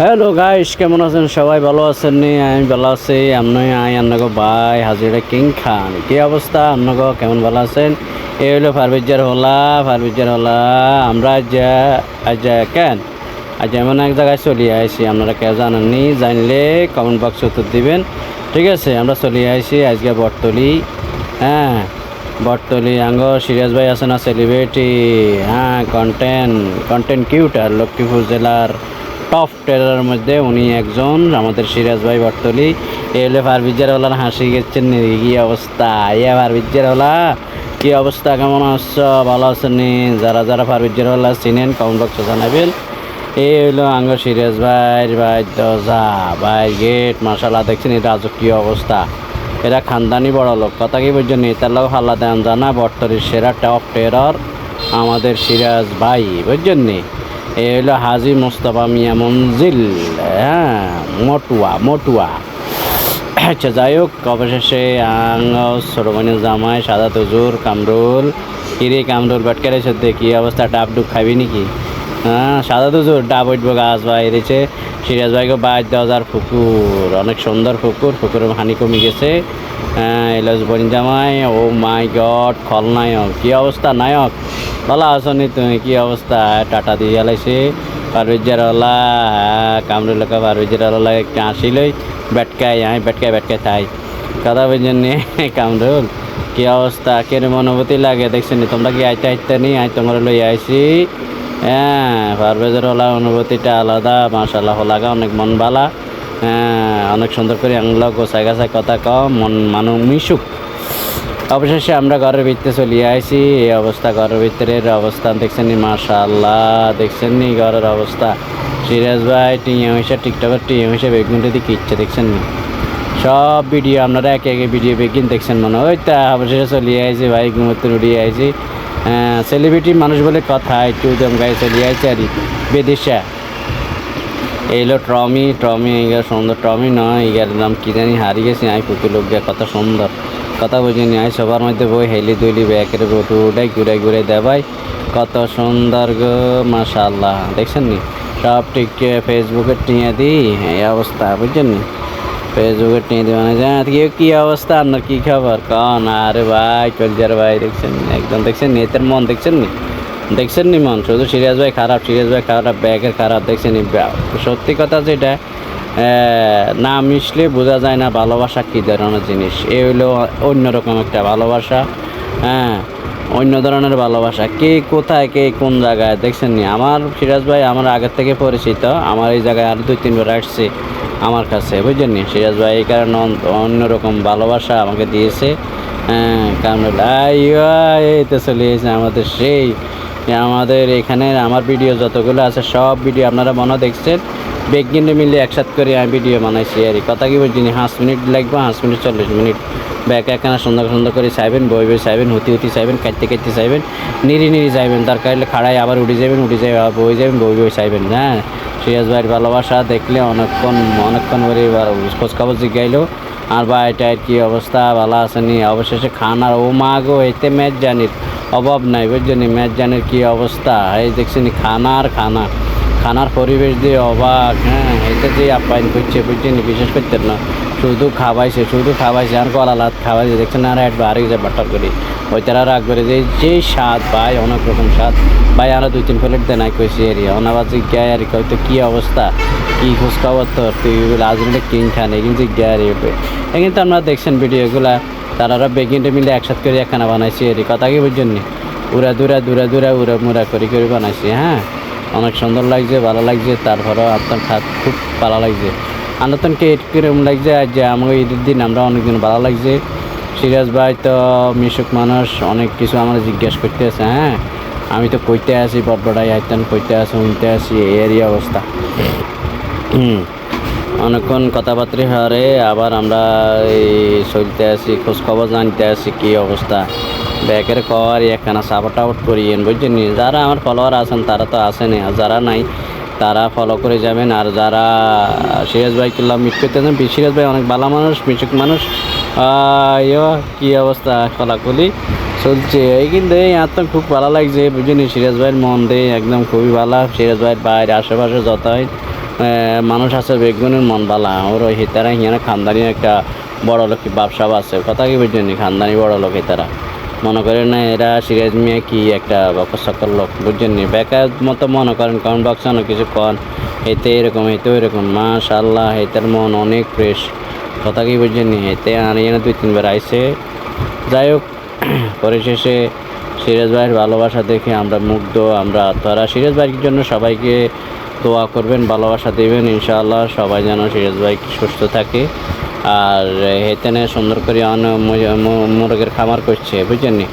Hello guys কেমন আছেন? সবাই ভালো আছেন নি? আমি ভালো আছি। আপনি আই আপনাকে ভাই, হাজিরা কিং খান। কি অবস্থা? আপনাকে কেমন ভালো আছেন? এই হলো ফারবিজার হলা ফারবিজার হলা। আমরা যা আজ কেন? আজ এমন এক জায়গায় চলে আইছি। আপনারা কেউ জানেননি জানলে কমেন্ট বক্স উত্তর দিবেন। ঠিক আছে, আমরা চলে আইছি আজকে বটতলি। হ্যাঁ বটতলি। আঙ্গ, সিরাজ ভাই আছে না সেলিব্রিটি হ্যাঁ কন্টেন্ট কন্টেন্ট কিউটার লক্ষ্মীপুর জেলার টপ টেলারের মধ্যে উনি একজন, আমাদের সিরাজ ভাই বটতলি। এ হলে ফারবিজারওয়ালার হাসি গেছেন কি অবস্থা? ইয়া ফারবিজারওয়ালা কি অবস্থা? কেমন আছো? ভালো আছেন যারা যারা ফারবিজারওয়ালা চিনেন কমেন্ট বক্সে জানাবেন। এই হলো আঙ্গ সিরাজ ভাই ভাই দরজা। ভাই গেট মাসাল্লাহ দেখছেন এই রাজকীয় অবস্থা? এরা খানদানি বড় লোক, কথা কি বুঝছেন তার লোক হাল্লা দেন জানা, বটতলির সেরা টপ টেরর আমাদের সিরাজ ভাই, বুঝছেন নি? এ হলো হাজি মোস্তফা মিয়া মঞ্জিল হ্যাঁ মটুয়া মটুয়া। আচ্ছা যাই হোক, অবশেষে আং সরমানি জামাই, সাদা তজুর, কামরুল, কিরে কামরুল, বাটকারে সত্যি কি অবস্থা? ডাব ডুব খাবি নাকি? হ্যাঁ সাদা তজুর, ডাব উঠবো গাছ ভাই এসেছে সিরাজ ভাইকে বাইশ দশ হাজার পুকুর অনেক সুন্দর পুকুর পুকুরের হানি কমে গেছে। হ্যাঁ এলস বনি জামাই, ও মাই গড, খলনায়ক, কি অবস্থা, নায়ক? ভালো আছো নি তুমি? কি অবস্থা? টাটা দিয়ে গেলাইছে। পারবিজারওয়ালা কামরুল লেখা পারবিজারওয়ালা একটু আসিলই। বেটকাই, আমি বেটকাই বেটকাই থাই কথা বুঝছেন নি, কামরুল, কি অবস্থা? কিরম অনুভূতি লাগে? দেখছেন তোমরা কি আইতে আইতে নি? আই তোমার লই আইছি। হ্যাঁ পারভেজরওয়ালা অনুভূতিটা আলাদা মাশাল্লাহ লাগা, অনেক মন বালা। হ্যাঁ অনেক সুন্দর করে আংলো গোছাই গাছাই কথা কম মন মানু মিশুক। অবশেষে আমরা ঘরের ভিতরে চলে আইছি। এই অবস্থা, ঘরের ভিতরের অবস্থান দেখছেন নি? মাশাল্লাহ দেখছেন নি ঘরের অবস্থা? সিরাজ ভাই টিয়া হয়েছে টিকটকের টিয়া হয়েছে বেগুনটা দিকে ইচ্ছে দেখছেন নি? সব ভিডিও আপনারা একে একে ভিডিও বেগিন দেখছেন মনে হয়। তা অবশেষে চলে আইছি ভাই, ঘুমোতে উড়িয়ে আইছি। সেলিব্রিটি মানুষ বলে কথা, একটু দম গায়ে চলে আইছে আর বেদেশা। এইলো ট্রমি ট্রমি এগার সুন্দর ট্রমি নয় এগার নাম কি জানি, হারিয়ে গেছি আমি পুকুর লোক কত সুন্দর। কথা বুঝিনি আই সবার মধ্যে বই হেলি দুইলি ব্যাকের বটু উড়াই ঘুরাই ঘুরাই দেবাই। কত সুন্দর গো মাশাল্লাহ দেখছেন নি? সব ঠিক ফেসবুকে টিয়ে দিই এই অবস্থা, বুঝছেন নি? ফেসবুকে টিয়ে দিই মানে আজকে কি অবস্থা? আপনার কী খবর? কন? আরে ভাই কলজার ভাই, দেখছেন একদম দেখছেন নেতের মন দেখছেন নি? দেখছেন নি মন? শুধু সিরিয়াস ভাই খারাপ সিরিয়াস ভাই খারাপ, ব্যাগের খারাপ, দেখছেন নি? সত্যি কথা যেটা না মিশলে বোঝা যায় না ভালোবাসা কী ধরনের জিনিস। এ হলো অন্যরকম একটা ভালোবাসা হ্যাঁ অন্য ধরনের ভালোবাসা। কে কোথায়, কে কোন জায়গায়, দেখছেন নি? আমার সিরাজ ভাই আমার আগের থেকে পরিচিত, আমার এই জায়গায় আর দুই, তিনবার আসছে আমার কাছে বুঝলেন নি? সিরাজ ভাই এই কারণে অন- অন্যরকম ভালোবাসা আমাকে দিয়েছে হ্যাঁ কারণ এই তো চলে এসেছে আমাদের সেই, আমাদের এখানে আমার ভিডিও যতগুলো আছে, সব ভিডিও আপনারা মনে দেখছেন বেগিনে মিলে একসাথে করে আমি ভিডিও বানাইছি, আর কথা কি বলছি পাঁচ মিনিট লাগবে পাঁচ মিনিট চল্লিশ মিনিট। ব্যাক একখানা সুন্দর সুন্দর করে চাইবেন, বই বই চাইবেন, হুতি হুতি চাইবেন, কাটতে কাটতে চাইবেন, নিরি নিরি চাইবেন, দরকার হলে খাড়াই আবার উঠে যাবেন উঠে যাবে আবার বই যাবেন বই বই চাইবেন হ্যাঁ। সিরাজ ভাইয়ের ভালোবাসা দেখলে অনেকক্ষণ অনেকক্ষণ করে এবার খোঁজখবর জিজ্ঞাইলো আর ভাই এটার কি অবস্থা, ভালো আসেনি অবশেষে খানার ও মা গো, এতে ম্যাচ জানির অভাব নাই, বুঝছেন ম্যাচ জানির কি অবস্থা? এই দেখছেন খানার খানা খানার পরিবেশ দিয়ে অবাক হ্যাঁ? এটা যে আপ্যায়ন করছে, বুঝছেন বিশেষ করতে না। শুধু খাওয়াইছে শুধু খাওয়াইছে, আর কলা লাত খাওয়াইছে। দেখছেন আর এক বাড়ি যায় বাটার করি। ওই তারা রাগ করে যে যে স্বাদ, ভাই, অনেক রকম স্বাদ। ভাই আমরা দুই তিন প্লেট দেনাই কইছি এরিয়া অনাবাজ জিজ্ঞায় আর কি তো কী অবস্থা? কী খোঁজ খবর তোর? তুই আজমিরে কিং খান এগিন জিজ্ঞায় আর এখানে তো আপনারা দেখছেন ভিডিওগুলা, তারা বেগিনটা মিলে একসাথে করে একখানা বানাইছি এরি কথা কি বুঝছেন উড়া দুরা দুরা দুরা, উড়া মুড়া করে করে বানাইছি হ্যাঁ? অনেক সুন্দর লাগছে, ভালো লাগছে। তারপরেও আপনার খাত খুব ভালো লাগছে। আনতনকে কীরকম লাগছে? আজ যে আমাকে ঈদের দিন আমরা অনেকদিন ভালো লাগছে। সিরাজ ভাই তো মিশুক মানুষ, অনেক কিছু আমরা জিজ্ঞেস করতে আছে হ্যাঁ? আমি তো কইতে আছি বটবটাই আইতেন কইতে আছি উনতে আছি, এরই অবস্থা। হুম। অনেকক্ষণ কথাবার্তা হারে আবার আমরা এই চলতে আসি খোঁজ খবর জানতে আসি কী অবস্থা। ব্যাকের কর একখানা সাপোর্ট আউট করিয়েন, বুঝছেন? যারা আমার ফলোয়ার আছেন, তারা তো আসেনি আর যারা নাই, তারা ফলো করে যাবেন। আর যারা সিরাজ ভাই কিল্লা মিট করতে চান সিরাজ ভাই অনেক ভালো মানুষ, মিশুক মানুষ। ইয়ো, কী অবস্থা কলাকলি চলছে। এই কিন্তু এই তো খুব ভালো লাগছে বুঝিনি সিরাজ ভাইয়ের মন দিয়ে একদম খুবই ভালো। সিরাজ ভাইয়ের বাইরে, আশেপাশে যত মানুষ আছে, বেগুনের মন ভালো ওর ওই হিতারা হিয়ানা খানদানি একটা বড় লোক ব্যবসা আছে। কথা কি বুঝছেন খানদানি বড় লোক হিতারা। মনে করেন না, এরা সিরাজ মিয়া কি একটা বকর লোক, বুঝছেন নি? বেকার মতো মনে করেন, কারণ বক্স অনেক কিছু কন, এতে এরকম এতে এরকম মাশাল্লাহ এটার মন অনেক ফ্রেশ। কথা কি বুঝছেন নি? এতে আর এনে দুই, তিনবার আইসে যাই হোক, পরিশেষে সিরাজ ভাইয়ের ভালোবাসা দেখে আমরা মুগ্ধ, আমরা তারা সিরাজ ভাইয়ের জন্য সবাইকে দোয়া করবেন, ভালোবাসা দেবেন, ইনশাআল্লাহ সবাই যেন সিরাজ ভাই সুস্থ থাকে। আর হেতেনে সুন্দর করে মুরগের খামার করছে বুঝছেন নি?